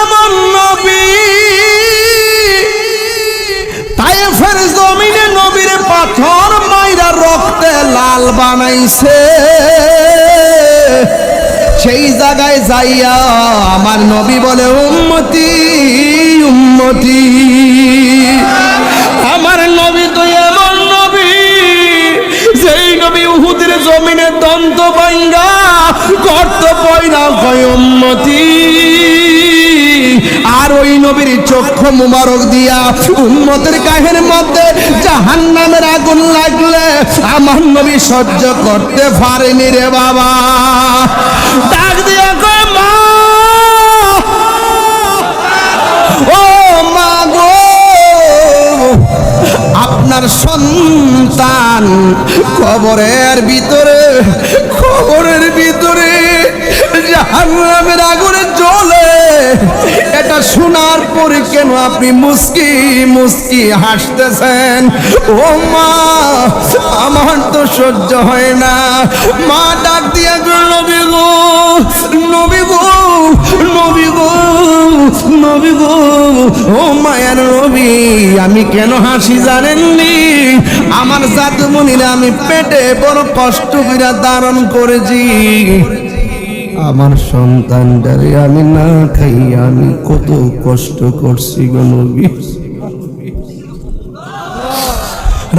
এমন নবী? তাই ফের জমিনে নবীর পাথর মাইরা রক্তে লাল বানাইছে। সেই জায়গায় যাইয়া আমার নবী বলে, উম্মতি উম্মতি। আমার নবী তো এমন নবী, যেই নবী উহুদের জমিনে দন্ত ভাঙ্গা, গর্ত পয়না কয় উম্মতি। আর ওই নবীর চক্ষু মুবারক দিয়া উম্মতের কাহের মধ্যে জাহান্নামের আগুন লাগলে আমার নবী সহ্য করতে পারেনি রে বাবা। ডাক দিয়া কয়, মা! ও মা গো, আপনার সন্তান খবরের ভিতরে খবরের ভিতরে জাহান্নামের আগুনে জ্বলে এটা শোনার পরে কেন আপনি মুস্কি মুস্কি হাসতেছেন? ও মা, আমার তো সহ্য হয় না। মা ডাক দিয়া নবী গো নবী গো নবী গো নবী গো, ও মায়ার নবী, আমি কেন হাসি জানেননি? আমার জাদুমণিরা আমি পেটে বড় কষ্ট করে ধারণ করেছি। আমার সন্তান সন্তানটারে আমি না খাই, আমি কত কষ্ট করছি গো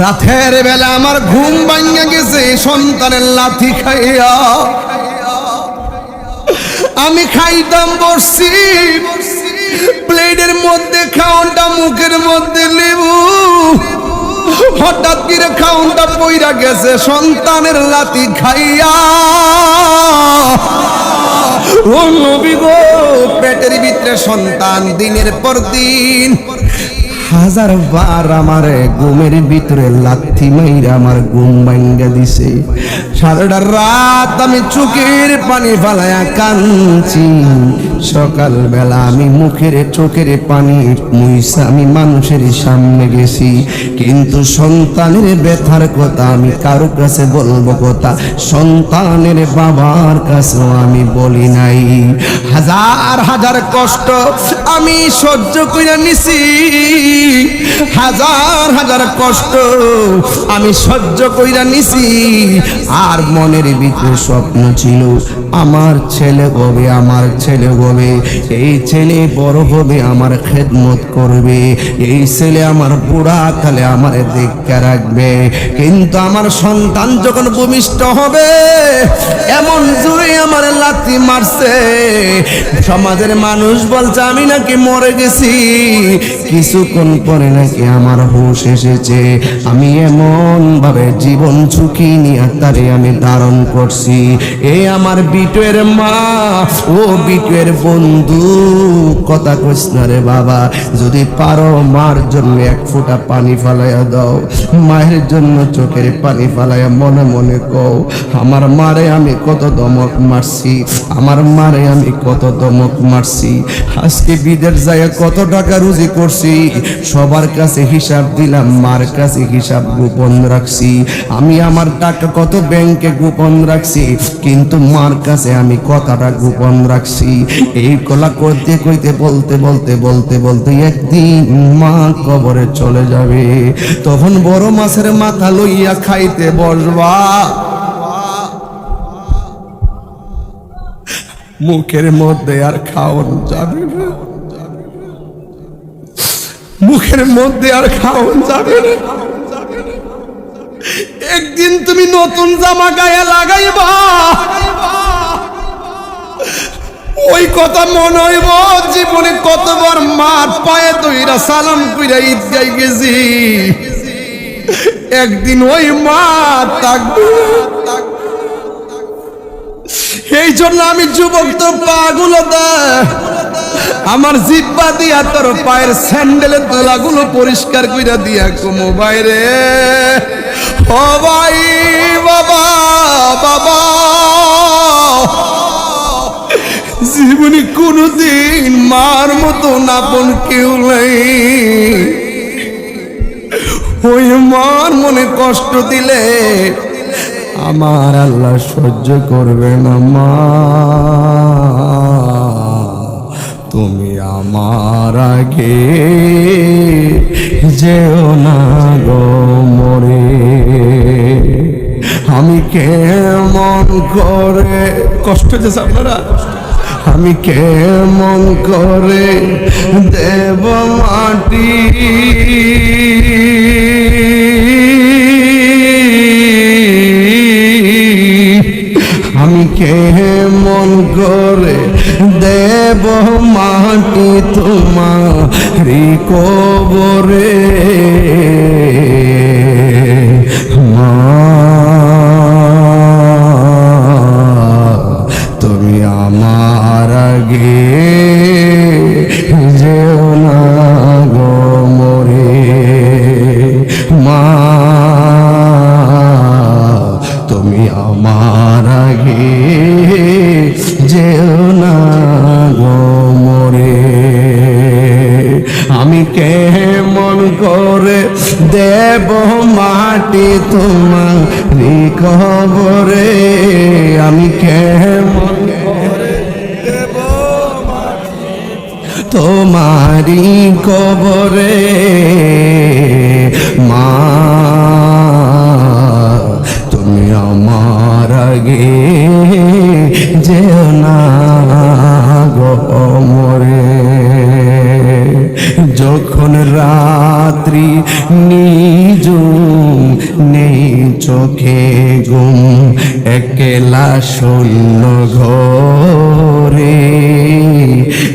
রাতের বেলা আমার ঘুম ভাঙা গেছে, সন্তানের লাথি খাইয়া। আমি খাইতাম বসছি প্লেটের মধ্যে খাওনটা, মুখের মধ্যে লেবু। হঠাৎ করে খাওনটা পইরা গেছে, সন্তানের লাতি খাইয়া। ও নবী গো পেটের ভিতরে সন্তান দিনের পর দিন। হাজার বার আমার ঘুমের ভিতরে লাথি মাইরা আমার ঘুম ভাঙ্গা দিছে। সারাটা রাত আমি চোখের পানি ফালায়া কাঁদছি। সকাল বেলা আমি মুখের, চোখের পানি মুইসা আমি মানুষের সামনে গেছি। কিন্তু সন্তানের ব্যথার কথা আমি কারও কাছে বলব কথা? সন্তানের বাবার কাছেও আমি বলি নাই। হাজার হাজার কষ্ট আমি সহ্য করে নিছি। হাজার হাজার কষ্ট আমি সহ্য কইরা নিছি। আর মনের ভিতরে স্বপ্ন ছিল, আমার ছেলে হবে, আমার ছেলে হবে। এই ছেলে বড় হবে, আমার খেদমত করবে। এই ছেলে আমার বুড়া কালে আমার দেখতে রাখবে। কিন্তু আমার সন্তান যখন ভূমিষ্ঠ হবে, এমন জোরে আমার লাথি মারছে। সমাজের মানুষ বলছে, আমি নাকি মরে গেছি। কিছুক্ষণ পরে নাকি আমার হুশ এসেছে। আমি এমন ভাবে জীবন ঝুঁকি নিয়ে তারে আমি ধারণ করছি। এ আমার বিটুয়ের মা, ও বিটুয়ের বন্ধু। কথা কইস রে বাবা, যদি পারো মার জন্য এক ফোঁটা পানি ফালাইয়া দাও। মায়ের জন্য চোখের পানি ফালাইয়া মনে মনে কও, আমার মারে আমি কত দমক মারছি, আমার মারে আমি কত দমক মারছি। আজকে বিদের যায় কত টাকা রুজি করছি সবার কাছে হিসাব দিলাম, মার কাছে হিসাব গোপন রাখছি। আমি আমার টাকা কত ব্যাংকে গোপন রাখছি, কিন্তু মার কাছে আমি কথাটা গোপন রাখছি। এই কলা করতে কইতে বলতে বলতে বলতে বলতে একদিন মা কবরে চলে যাবে। তখন বড় মাছের মাথা লইয়া খাইতে বসবা। মুখের মধ্যে আর খাওয়ান যাবে না। মুখের মধ্যে আর খাওয়ান যাবে না। একদিন তুমি নতুন জামা গায়ে লাগাইবা। ওই কথা মনে হইব, জীবনে কতবার মার পায়ে তৈরা সালাম কইরা ঈদ গাই গেছি। একদিন ওই মা থাকবে। না। এই জন্য আমি যুবক তো পাগুলো আমার জিব্বা দিয়া তোর পায়ের স্যান্ডেলের দোলাগুলো পরিষ্কার কইরা দিয়া কুমু বাইরে ও ভাই, বাবা বাবা। জীবনে কোনোদিন মার মতো আপন কেউ নাই। ওই মার মনে কষ্ট দিলে আমার আল্লাহ সহ্য করবে না, মা। তুমি আমার আগে যেও না গো মরে। আমি কেমন করে কষ্ট হচ্ছে আপনারা? আমি কেমন করে দেব মাটি? কেমন করে দেব মাটি তোমার কবরে? ঘুম একলা শূন্য ঘরে।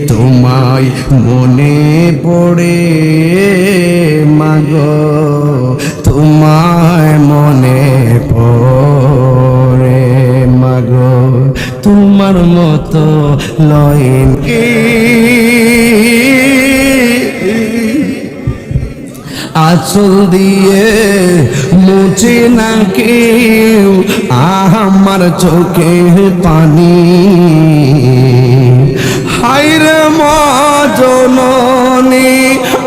তোমায় মনে পড়ে, মাগো, তোমায় মনে পড়ে, মাগো, তোমার মতো লয়েন কি? আচল দিয়ে মুছে না কেউ আমার চোখে পানি। হাইরে মা।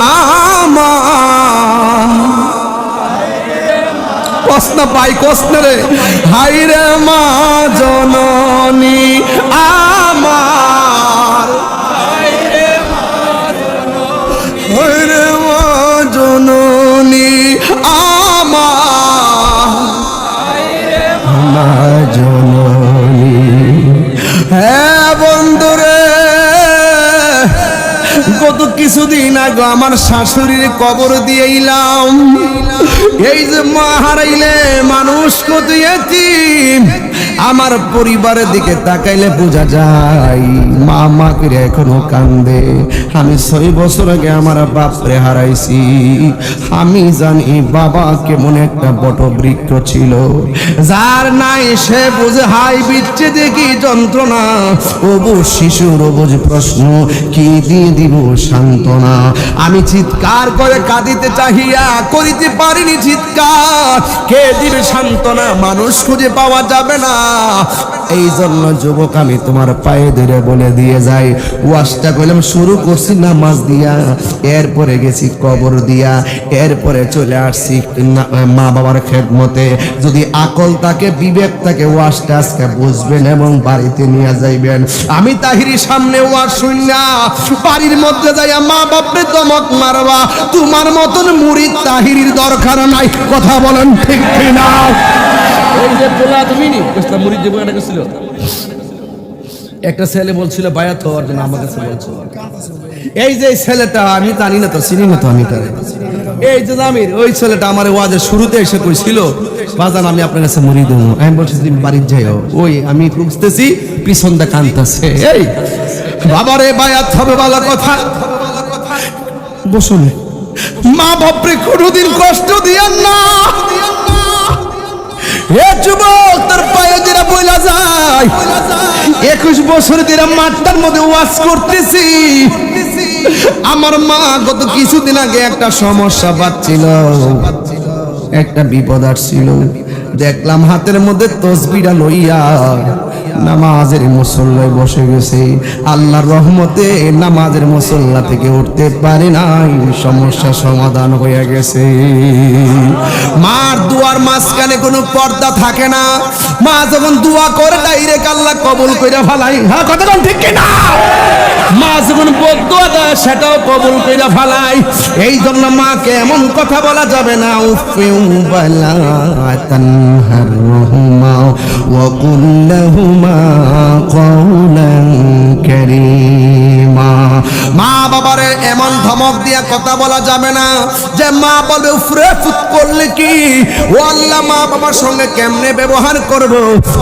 আমার কষ্ট পাই, কষ্ট রে। হাইরে মা জননী আমার শাশুড়ির কবর দিয়েইলাম। এই যে মা হারাইলে মানুষ কত আমার পরিবারের দিকে তাকাইলে বোঝা যায়, মা মা এখনও কান্দে। আমি ছয় বছর আগে আমার বাপরে হারাইছি। আমি জানি বাবা কেমন একটা বট বৃক্ষ ছিল। যার নাই সে বুঝে, হাই বিচ্ছে দেখি যন্ত্রণা? ওবু শিশুর বুঝ প্রশ্ন, কি দিয়ে দিব সান্ত্বনা? আমি চিৎকার করে কাঁদিতে চাহিয়া করিতে পারিনি চিৎকার কে দিবে সান্ত্বনা? মানুষ খুঁজে পাওয়া যাবে না। এই জন্য যুবক, আমি তোমার পায়ে ধরে বলে দিয়ে যাই। ওয়াজটা কইলাম শুরু করছি নামাজ দিয়া। এরপরে গেছি কবর দিয়া। এরপরে চলে আসছি মা বাবার খেদমতে। যদি আকল তাকে বিবেক তাকে ওয়াজটা আজকে বুঝবেন এবং বাড়িতে নিয়ে যাইবেন। আমি তাহিরি সামনে ওয়াজ শুননা বাড়ির মধ্যে যাইয়া মা বাপরে দমক মারবা। তোমার মতন মুড়ি তাহিরির দরকার নাই। কথা বলেন ঠিক না এই যে তুমি নি একটা ছেলে বলছিল হওয়ার জন্য আমার কাছে এই যে ছেলেটা, আমি জানি না তো, চিনি না তো আমি তারে। এই যে জামির, ওই ছেলেটা আমার ওয়াজের শুরুতে এসে কইছিল, বাজান, আমি আপনার কাছে মরি দেবো। আমি বলছি, তুমি বাড়ির যাইও। ওই, আমি খুঁজতেছি পিছনটা কানতেছে এই, বাবারে বায়াত হবে ভালো কথা। বসুন মা বাপরে কোনোদিন কষ্ট দিয়েন না। তোর একুশ বছর দিরা মাঠটার মধ্যে ওয়াজ করতেছি। আমার মা গত কিছুদিন আগে একটা সমস্যা পাচ্ছিল। একটা বিপদ আসছিল। দেখলাম হাতের মধ্যে তসবিটা লইয়া নামাজের মুসল্লায় বসে গেছে। আল্লাহর রহমতে নামাজের মুসল্লা থেকে উঠতে পারে নাই, সমস্যা সমাধান হয়ে গেছে। মার দুয়ার মাঝখানে কোনো পর্দা থাকে না। মা যখন দোয়া করে ডাইরেক্ট আল্লাহ কবুল করে ফেলাই হ্যাঁ কতক্ষণ ঠিক কিনা? মা যখন বদুয়া দেয় সেটাও কবুল করে ফেলাই এই জন্য মাকে এমন কথা বলা যাবে না, উফিউ বালা তানহারহুমা ওয়া কুল মা বাবারে এমন ধমক দিয়া কথা বলা যাবে না যে মা বলবে উফরে ফুত করলে কি? ও আল্লাহ, মা বাবার সঙ্গে কেমনে ব্যবহার করব?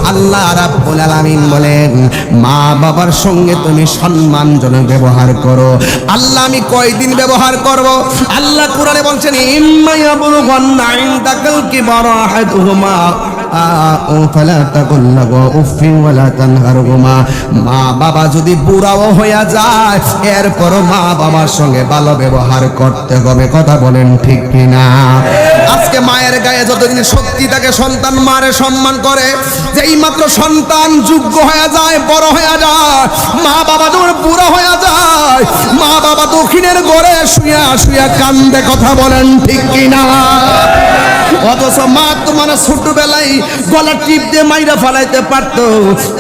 আল্লাহ রাব্বুল আলামিন বলেন, মা বাবার সঙ্গে তুমি সম্মানজনক ব্যবহার করো। আল্লাহ, আমি কয়দিন ব্যবহার করব? আল্লাহ কোরআনে বলছেন, ইম্মা ইয়াবলুগান্না ইনদাকাল কিবারা আহাদুহুমা। আও ফালা তাকুল লাগু উফি ওয়ালা তানহারহুমা। মা বাবা যদি বুড়াও যায় এরপরও মা বাবার সঙ্গে ভালো ব্যবহার করতে কথা বলেন ঠিক আজকে মায়ের গায়ে যতদিন শক্তি থাকে, সন্তান মারে সম্মান করে। যেই মাত্র সন্তান যোগ্য হয়ে যায়, বড় হয়ে যায়, মা বাবা যখন বুড়ো হয়ে যায়, মা বাবা দক্ষিণের ঘরে শুয়া শুয়া কান্দে, কথা বলেন ঠিক কিনা? অথচ মা তোমার ছোটবেলায় গলা টিপ দিয়ে মাইরা ফালাইতে পারতো।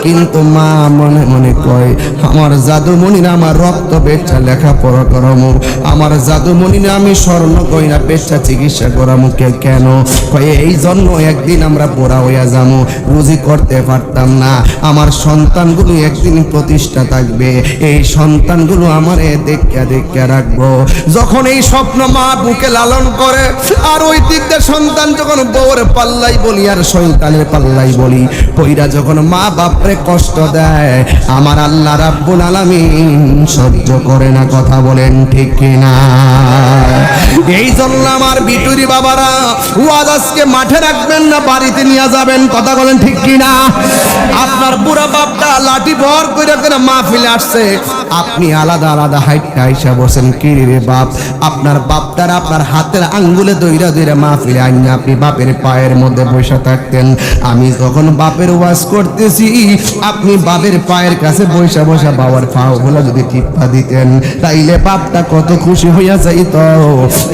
কিন্তু মা মনে মনে কয়, আমার জাদুমণিরা আমার রক্ত বেচা লেখাপড়া করামু। আমার জাদুমণিরা আমি স্বর্ণ কইরা পেশা চিকিৎসা করামু। কে কেন? কয়, এই জন্য একদিন আমরা পোড়া হইয়া যামু। রুজি করতে পারতাম না। আমার সন্তানগুলো একদিন প্রতিষ্ঠা থাকবে। এই সন্তানগুলো আমারে দেখা দেখা রাখব। যখন এই স্বপ্ন মা বুকে লালন করে, আর ওই দিক দিয়ে সন্তান যখন বউর পাল্লাই বলি আর শৈতানের পাল্লাই বলি, পইরা যখন মা বাপরে কষ্ট দেয়, আমার আল্লাহ রাব্বুল আলামিন সহ্য করে না কথা বলেন ঠিক কিনা? এই জন্য আমার বিটুরি বাবারা, ওয়াজ আজকে মাঠে রাখবেন না, বাড়িতে নিয়ে যাবেন, কথা বলেন ঠিক কিনা? আপনার বুড়া বাপটা লাঠি ভর করে করে মাহফিলে আসছে, আপনি আলাদা আলাদা হাইটটা আইসা বসেন কি রে বাপ? আপনার বাপটার আপনার হাতের আঙ্গুলে দইরা দইরা মাহফিলে আইনা আপনি বাপের পায়ের মধ্যে বসে থাকতেন। আমি যখন বাপের ওয়াজ করতেছি, আপনি বাপের পায়ের কাছে বসে বসে বাবার পাও গুলো যদি টিপা দিতেন, তাইলে বাপটা কত খুশি হইয়া যাইত।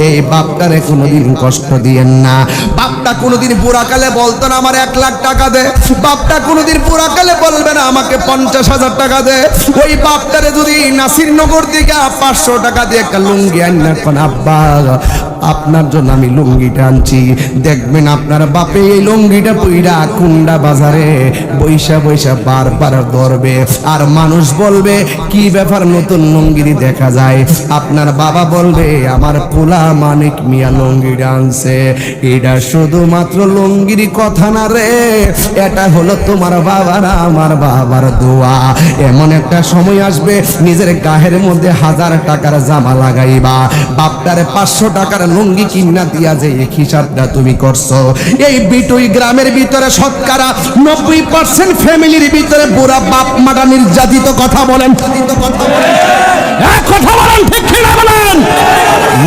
এই বাপটারে কোনোদিন কষ্ট দিয়েন না। বাপটা কোনোদিন বুড়াকালে বলতো না, আমার এক লাখ টাকা দে। বাপটা কোনোদিন বুড়াকালে বলবে না, আমাকে পঞ্চাশ হাজার টাকা দে। ওই বাপটারে যদি নাসিরনগর দিকে পাঁচশো টাকা দিয়ে একটা লুঙ্গি আন না কোন আব্বা আপনার জন্য আমি লুঙ্গিটা আনছি। দেখবেন আপনার বাপে এই লুঙ্গিটা পইরা কুন্ডা বাজারে বৈশা বৈশা বারবার ধরবে। আর মানুষ বলবে, কি ব্যাপার নতুন লুঙ্গিরি দেখা যায়? আপনার বাবা বলবে, আমার পোলা মানিক মিয়া লুঙ্গিটা আনছে। এটা শুধুমাত্র লুঙ্গিরি কথা না রে, এটা হলো তোমার বাবার, আমার বাবার দোয়া। এমন একটা সময় আসবে, নিজের গায়ের মধ্যে হাজার টাকার জামা লাগাইবা। বাপটারে পাঁচশো টাকার লুঙ্গি কিনা দিয়া যে এক হিসাবটা তুমি করছ। এই বিটুই গ্রামের ভিতরে শতকরা নব্বই পার্সেন্ট ফ্যামিলির ভিতরে বুড়া বাপ মাটা নির্যাতিত কথা বলেন। কথা বলেন, ঠিক কিনা বলেন?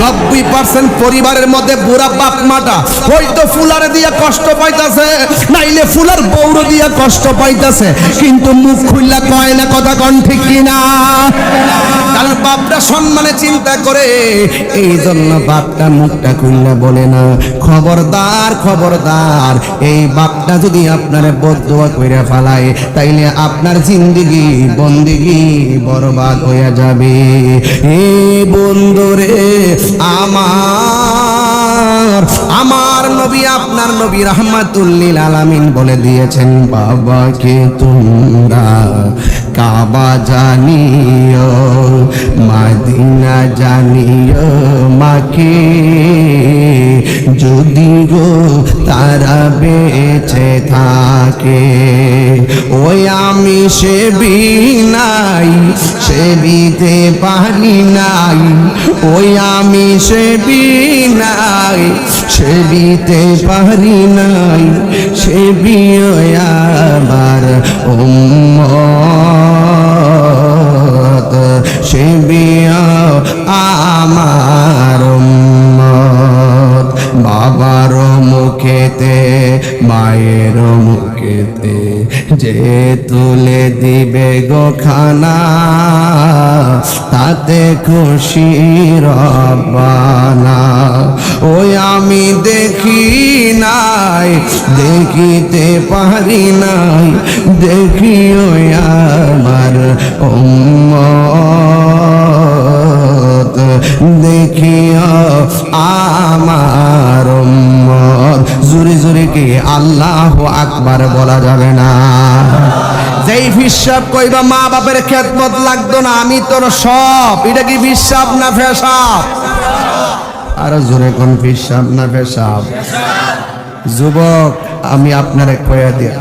নব্বই পার্সেন্ট পরিবারের মধ্যে বুড়া বাপ মাটা হয়তো দিয়া কষ্ট পাইতাছে, নাইলে ফুলার দিয়া কষ্ট পাইতাছে, কিন্তু মুখ খুললা কয় না কথা কন ঠিক কিনা? কারণ বাপটা সম্মানে চিন্তা করে এই জন্য বাপটা মুখটা বলে না, খবরদার খবরদার, এই বাপটা যদি আপনার বদুয়া কইরা ফালায়, তাইলে আপনার জিন্দিগি, বন্দিগি বরবাদ হয়ে যাবে। এ বন্ধুরে আমার আমার নবী আপনার নবী রহমাতুল্লিল আলামিন বলে দিয়েছেন, বাবাকে তোমরা কাবা জানিও, মাদিনা জানিও মাকে। যদি গো তারা বেঁচে থাকে। ওই আমি সে নাই সে বিতে পারি নাই। ওই আমি সে নাই সে বিতে পারি নাই। সে বিয়াবার উম্মত, সে বিয়া আমার মুখেতে, মায়ের মুখেতে যে তুলে দিবে গো খানা, তাতে খুশি রব্বানা। ওই আমি দেখি নাই, দেখিতে পারি নাই, দেখি ওই আমার উম্মত। দেখিও আমার জুরি আল্লাহ আকবার বলা যাবে না। যেই বিশ্বাস কইবা মা বাপের খেদমত লাগতো না, আমি তোর সব, এটা কি বিশ্বাস না ফেসাব? আরও জোরে কোন বিশ্বাস না ফেসাব? যুবক, আমি আপনারে কয়া দিয়া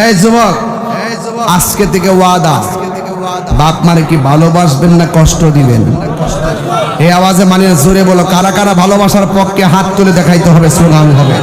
এই যুবক, আজকে থেকে ওয়াদা। বাপ মারে কি ভালোবাসবেন না কষ্ট দিবেন? এই আওয়াজে মানে জোরে বলো কারা কারা ভালোবাসার পক্ষে হাত তুলে দেখাইতে হবে স্লোগান হবে।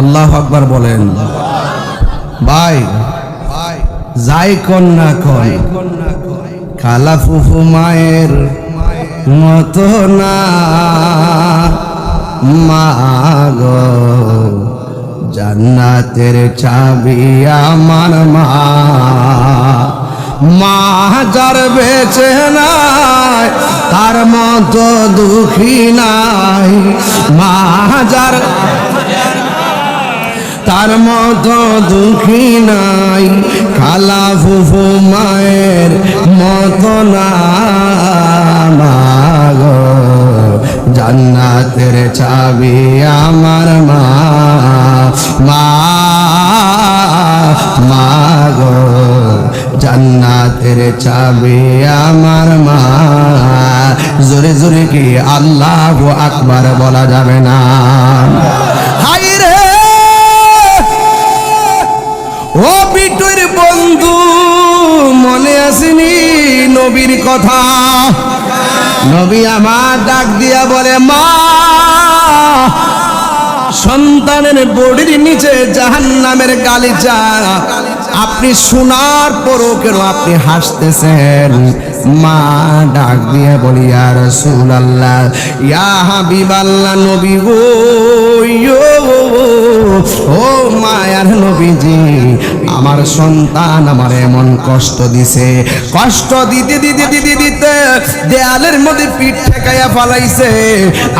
আল্লাহ আকবার বলেন। ভাই, যাই কন না কয় খালা ফুফু মায়ের মতো না। মা গো, জান্নাতের চাবি আমার মা। মা যার বেঁচে নাই, তার মতো দুঃখী নাই। মা যার তার মতো দুঃখী নাই, খালা ফুফু মায়ের মতো না। জান্নাতের চাবি আমার মা। মা, মাগো, জান্নাতের চাবি আমার মা। জোরে জোরে কি আল্লাহ আকবার বলা যাবে না? হাই রে ও বিটুর বন্ধু, মনে আসেনি নবীর কথা। নবী আমার ডাক দিয়া বলে, মা, সন্তানের বডির নিচে জাহান নামের গালিচা। আপনি শোনার পরও কেন আপনি হাসতেছেন? মা ডাক দিয়ে বলি আর রসুল আল্লাহ ইয়া হাবিব আল্লাহ নবী গো ও মায়ার নবীজি আমার সন্তান আমার এমন কষ্ট দিছে। কষ্ট দিতে দিতে দিতে দিতে দেয়ালের মধ্যে পিঠ ঠেকাইয়া ফালাইছে।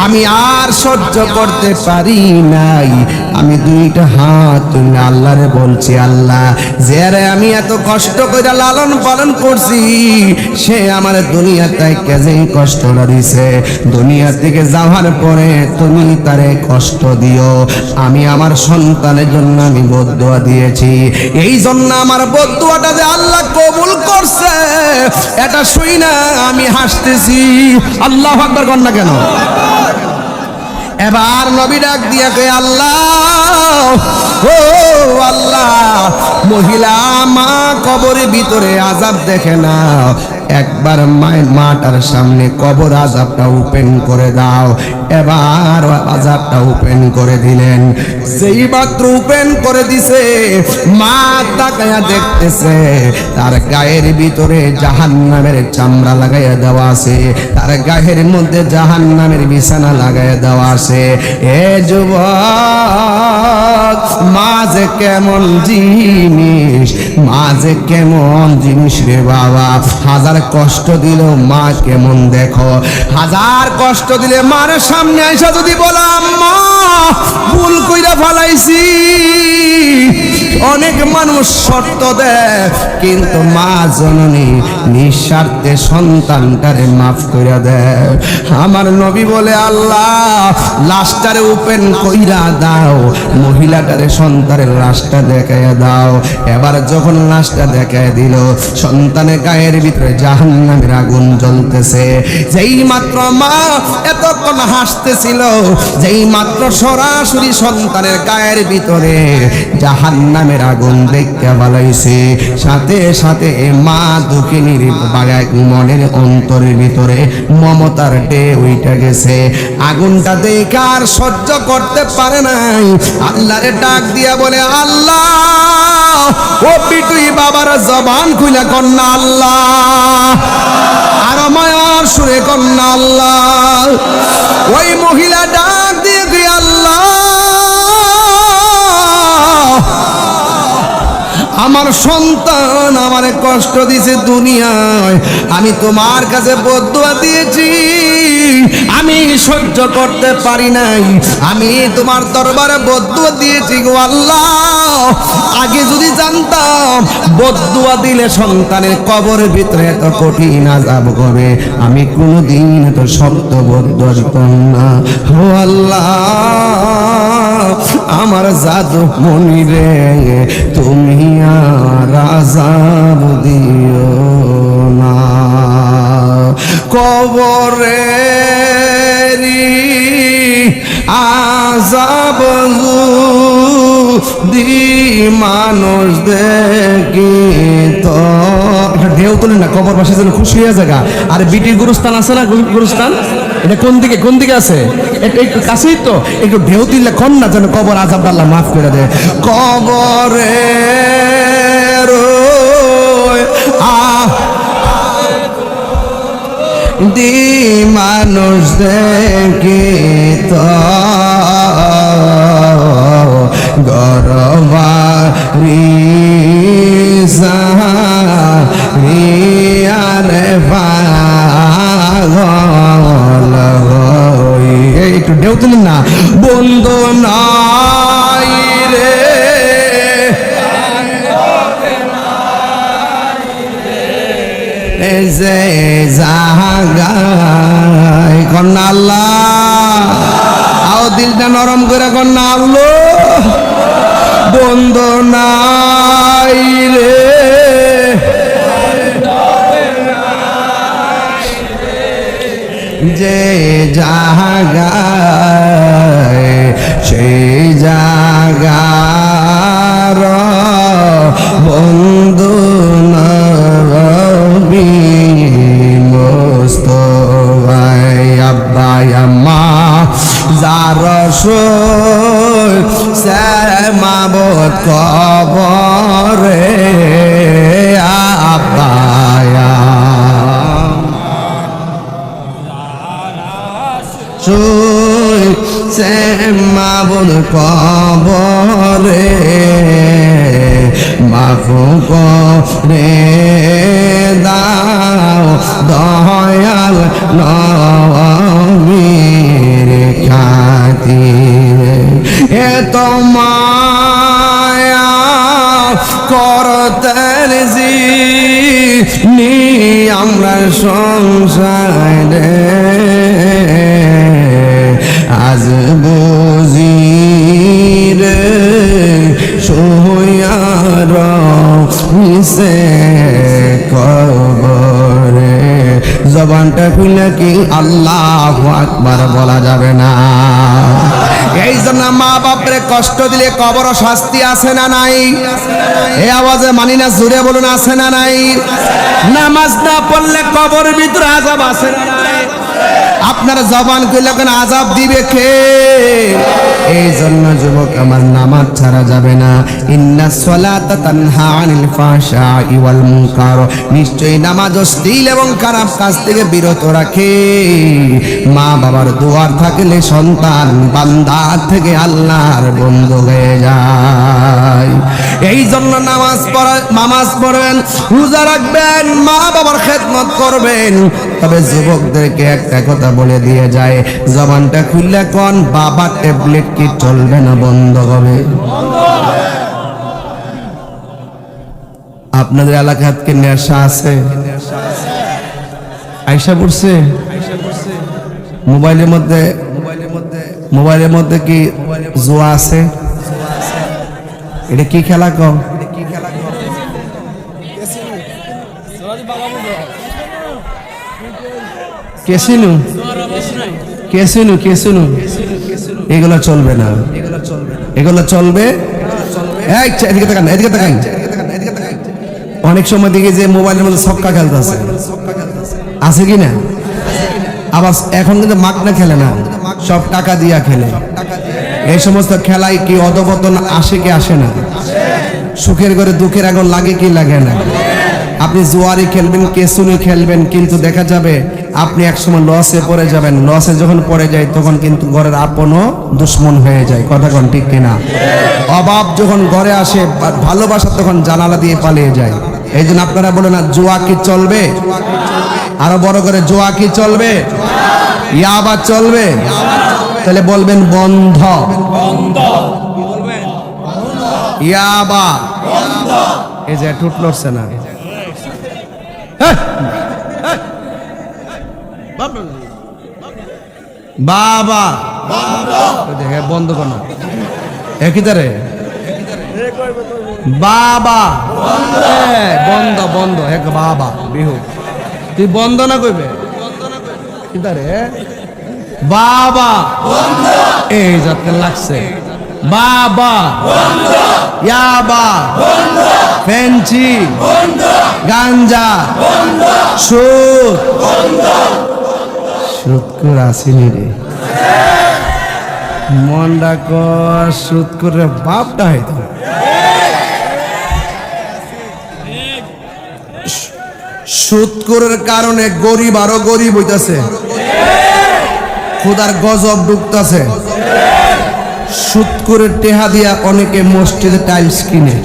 আমি আর সহ্য করতে পারি নাই। আমি দুইটা হাত তুলে আল্লাহরে বলছি, আল্লাহ, যে রে আমি এত কষ্ট করে লালন পালন করছি, সে আমার দুনিয়াতে কেজেই কষ্টটা দিছে, দুনিয়া থেকে যাওয়ার পরে তুমি তারে কষ্ট দিও। আমি আমার সন্তানের জন্য আমি বদুয়া দিয়েছি। এই জন্য আমার বদুয়াটা যে আল্লাহ কবুল করছে, এটা শুই না, আমি হাসতেছি। আল্লাহ আকবর কর না কেন? এবার নবী ডাক দিয়া কে আল্লাহ, ও আল্লাহ, মহিলা, মা কবরের ভিতরে আজাব দেখে না একবার মায়ের মাটার সামনে কবর আজাবটা ওপেন করে দাও। এবার আজাবটা ওপেন করে দিলেন। সেই মাত্র ওপেন করে দিছে, মা তাকায়া দেখতেছে, তার গায়ের ভিতরে জাহান্নামের চামড়া লাগাইয়া দেওয়া আছে, তার গায়ের মধ্যে জাহান্নামের বিছানা লাগাইয়া দেওয়া আছে। এ যুবক, মা যে কেমন জিনিস, মা যে কেমন জিনিস রে বাবা। হাজার কষ্ট দিল মা, কেমন দেখো? হাজার কষ্ট দিলে মার সামনে আইসা যদি বলাম মা ভুল কইরা ফালাইছি। অনেক মানুষ শর্ত দেয়, কিন্তু মা জননী নিঃস্বার্থে সন্তানটারে মাফ করে দেয়। আমার নবী বলে, আল্লাহ, লাশটারে ওপেন কইরা দাও, মহিলাটারে সন্তানের লাশটা দেখাইয়া দাও। এবার যখন লাশটা দেখায় দিল, সন্তানের গায়ের ভিতরে জাহান্নামের আগুন জ্বলতেছে। যেই মাত্র মা এতক্ষণ হাসতেছিল, যেই মাত্র সরাসরি সন্তানের গায়ের ভিতরে জাহান্নামের নামের আগুন দেখতে বালাইছে সাথে সাথে মা দুঃখিনীর বাগায় মনের অন্তরের ভিতরে মমতার ডে উইটা গেছে। আগুনটা দেখে আর সহ্য করতে পারে নাই। আল্লাহরে ডাক দিয়া বলে, আল্লাহ, ও পিটুই বাবার জবান খুলে কন্যা আল্লাহ। আর মায়ার সুরে কন্যা আল্লাহ। ওই মহিলা আমার সন্তান আমার কষ্ট দিছে দুনিয়ায়। আমি তোমার কাছে বদুয়া দিয়েছি। আমি সহ্য করতে পারি নাই। আমি তোমার দরবারে বদুয়া দিয়েছি গো আল্লাহ। আগে যদি জানতাম, বদুয়া দিলে সন্তানের কবরের ভিতরে এত কঠিন আজাব করে আমি কোনোদিন এত শব্দ বদুয়া দিতাম না। ও আল্লাহ। আমার জাদু মনি রে তুমি আর দিও না। কবরে আজাব দি মানুষ দেখি তো ঢেউ তোলেন না, কবর পাশে যেন খুশি হয়ে জায়গা আর বিটির গুরুস্থান আছে না গুরুস্থান? এটা কোন দিকে কোন দিকে আছে? একটু একটু কাছেই তো। একটু ঢেউ দিলে কন না যেন কবর আজাব আল্লাহ মাফ করে দেয়। কবরে দি মানুষ দেখি তো গরবারি রিয়ারে হই। এই একটু ঢেউ তুলেন না বন্ধু নাই রে যে জাগায় কন্যা আল্লাহ আও দিলটা নরম করে কন্যা আল্লাহ বন্ধ নাই রে যে জাগায় সেই জাগার বন্ধু নবী মোস্তফাই আব্বা আম্মা যার শ্যামাবত কবরে আব্বায়া সে মাবুল কবরে মাফু করে দাও, দয়াল নবীর খাতিরে এ তো জি নি আমরা সংসারে আজ বুঝি রে সোয়ার মিশে কবরে। জবানটা খুলে কি আল্লাহ আকবার বলা যাবে না? এই জন্য মা বাপরে কষ্ট দিলে কবর শাস্তি আছে না নাই? এই আওয়াজে মানি না, জুড়ে বলুন, আছে না নাই? নামাজ না পড়লে কবর ভিতরে আজাব আছে না আপনার জবান কেন আজাব দিবে কে? এই জন্য যুবক, আমার নামাজ ছাড়া যাবে না। ইন্না সলাতা তানহা আনিল ফাহশাই ওয়াল মুনকার। নিশ্চয়ই নামাজ অশ্লীল এবং খারাপ কাজ থেকে বিরত রাখে। মা বাবার দুয়ার থাকলে সন্তান বান্দার থেকে আল্লাহর বন্ধু হয়ে যায়। এই জন্য নামাজ পড়া নামাজ পড়বেন, রোজা রাখবেন, মা বাবার খেদমত করবেন। তবে যুবকদেরকে একটা কথা বলে দিয়ে যায়, জবানটা খুললে কোন? বাবা ট্যাবলেট কি চলবে না বন্ধ হবে? আপনাদের এলাকাত কি নেশা আছে? আয়সা পড়ছে? মোবাইলের মধ্যে মোবাইলের মধ্যে কি জোয়া আছে? এটা কি খেলা কম কেসিনু কেসিনু কেসিনু এগুলো চলবে না। এগুলো চলবে এদিকে তাকান এদিকে তাকান। অনেক সময় দেখি যে মোবাইলের মধ্যে ছক্কা খেলতেছে। আছে কি না? আবার এখন কিন্তু মাগনা খেলে না। সব টাকা দিয়া খেলে। এই সমস্ত খেলায় কি অধপতন আসে কি আসে না? সুখের ঘরে দুঃখের আগুন লাগে কি লাগে না? আপনি জুয়ারি খেলবেন কেসুনি খেলবেন কিন্তু দেখা যাবে আপনি একসময় লসে পড়ে যাবেন। লসে যখন পড়ে যায়, তখন কিন্তু ঘরের আপনও দুশ্মন হয়ে যায়। কথা কোন ঠিক কিনা? অভাব যখন ঘরে আসে ভালোবাসা তখন জানালা দিয়ে পালিয়ে যায়। এই জন্য আপনারা বলে না, জুয়া কি চলবে? আরও বড় করে, জোয়া কি চলবে? ইয়াবা চলবে? তাহলে বলবেন বন্ধ। ইয়াবা এই যে টুট লড়ছে না। হ্যাঁ। বাবা। দেখে বন্ধ কেন একই তারে বাবা। হ্যাঁ, বন্ধ বন্ধ। এক বাবা বিহু। তুই বন্ধ না কইবে? কি তারে বাবা। এই যাতে লাগছে। বাবা। ইয়াবা ফেঞ্চি গাঞ্জা। সুদ সুদ করে আসিনি রে। মনটা কর সুদ করে বাপটা হয়তো সুৎকরের কারণে গরিব আরও গরিব হইতাছে। খুদার গজব ঢুকতাছে সুৎকরের টেহা দিয়া অনেকে মসজিদে টাইলস কিনে।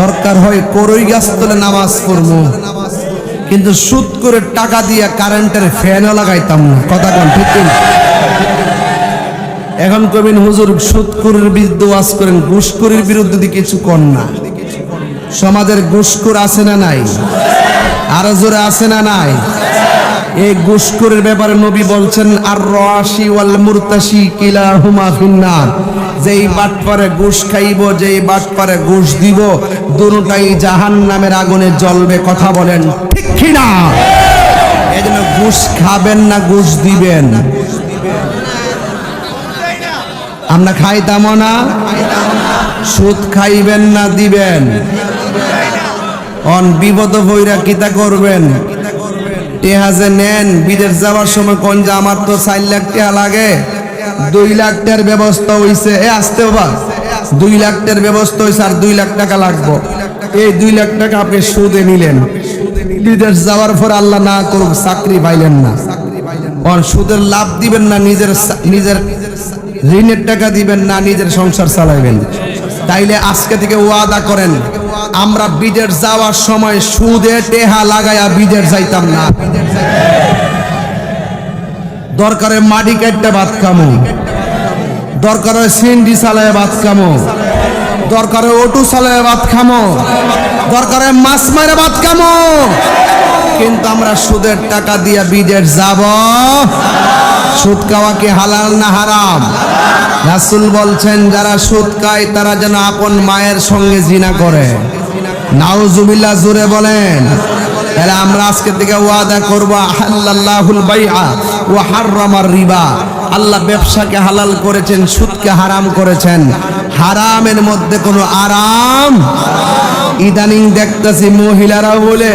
দরকার হয় করই গাছ তোলে নামাজ পড়ব কিন্তু সুদ করে টাকা দিয়ে কারেন্টের ফ্যানও লাগাইতাম না। কথা কন, ঠিক এখন কবিন, হুজুর সুৎকুরের বিরুদ্ধে ওয়াজ করেন, ঘুষখুরির বিরুদ্ধে যদি কিছু কন না। সমাজের কর আছে না নাই? আরও জোরে আছে না নাই? এই ঘুষখোরের ব্যাপারে নবী বলছেন আর রাশি ওয়াল মুরতাশি কিলা হুমা ফিন্নার। যেই বাটপারে ঘুষ খাইব, যেই বাটপারে ঘুষ দিব, দুটাই জাহান নামের আগুনে জ্বলবে, কথা বলেন ঠিক কিনা? এই জন্য ঘুষ খাবেন না, ঘুষ দিবেন। আমরা খাইতাম না, সুদ খাইবেন না, দিবেন। অন বিপদ হইরা কিতা করবেন? টেহা নেন, বিদেশ যাওয়ার সময় কোন যে আমার তো চার লাখ টাকা লাগে, দুই লাখ টাকার ব্যবস্থা হইছে। এ আসতে বাবা দুই লাখ টাকার ব্যবস্থা হইছে আর দুই লাখ টাকা লাগবো। এই দুই লাখ টাকা আপনি সুদে নিলেন। বিদেশ যাওয়ার পর আল্লাহ না করুক, চাকরি পাইলেন না। অন সুদের লাভ দিবেন না, নিজের নিজের ঋণের টাকা দিবেন না, নিজের সংসার চালাইবেন। তাইলে আজকে থেকে ওয়াদা করেন, আমরা বিদেশ যাওয়ার সময় সুদে টেহা লাগায়া বিদেশ যাইতাম না। দরকারে মাটি কাটতে ভাত খামো দরকারে সিন্ডি চালায় ভাত খামো দরকারে অটো চালায় ভাত খামো দরকারে মাছ মারে ভাত খামো কিন্তু আমরা সুদের টাকা দিয়ে বিদেশ যাব। সুদ খাওয়া কি হালাল না হারাম? রাসুল বলছেন, যারা সুদ খায়, তারা যেন আপন মায়ের সঙ্গে জিনা করে। নাউজুবিল্লাহ জুড়ে বলেন তাহলে আমরা আজকে থেকে ওয়াদা করব আল্লাহুল বাইআ ওয়া হাররামার রিবা। আল্লাহ ব্যবসাকে হালাল করেছেন, সুদকে হারাম করেছেন। হারামের মধ্যে কোনো আরাম? ইদানিং দেখতেছি মহিলারা বলে,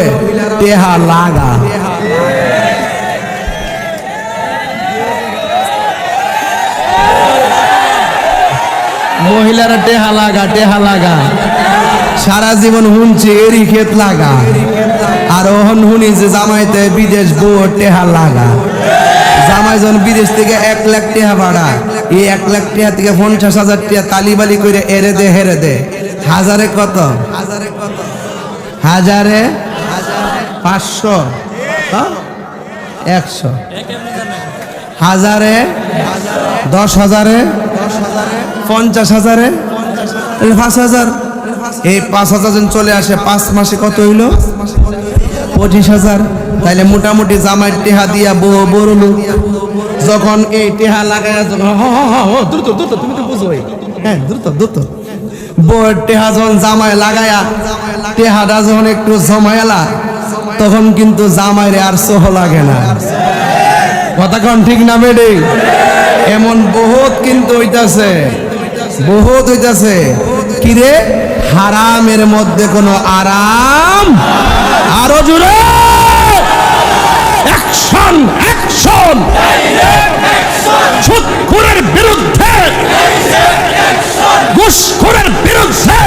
টেহা লাগা। মহিলারা টেহা লাগা টেহা লাগা। সারা জীবন হুনছি এরি ক্ষেত লাগা। আর ওহন হুনি যে জামাইতে বিদেশ বউ টেহা লাগা। জামাই যখন বিদেশ থেকে এক লাখ টেহা ভাড়া, এই এক লাখ টেহা থেকে পঞ্চাশ হাজার টেহা তালিবালি করে এরে দে, হেরে দে। হাজারে কত? হাজারে কত হাজারে পাঁচশো। হ্যাঁ? একশো। হাজারে দশ হাজারে পঞ্চাশ হাজারে পাঁচ হাজার। এই পাঁচ হাজার জন চলে আসে, পাঁচ মাসে কত হইল? পঁচিশ হাজার তাইলে মোটামুটি জামাই টেহা দিয়া বউ বড়লো যখন এই টেহা লাগায় যখন হ, হ, হ, হ, দ্রুত দ্রুত তুমি হ্যাঁ দ্রুত দ্রুত। টেহা যখন জামায় লাগায়া টেহাটা যখন একটু জমায়ালা তখন কিন্তু জামাইরে আর সোহ লাগে না। কথা ঠিক না মেডে এমন বহুত কিন্তু হইতাছে বহুত হইতাছে। কিরে? হারামের মধ্যে কোনো আরাম আরও জুড়ে অ্যাকশন অ্যাকশন সুৎখুরের বিরুদ্ধে। ঘুষখুরের বিরুদ্ধে।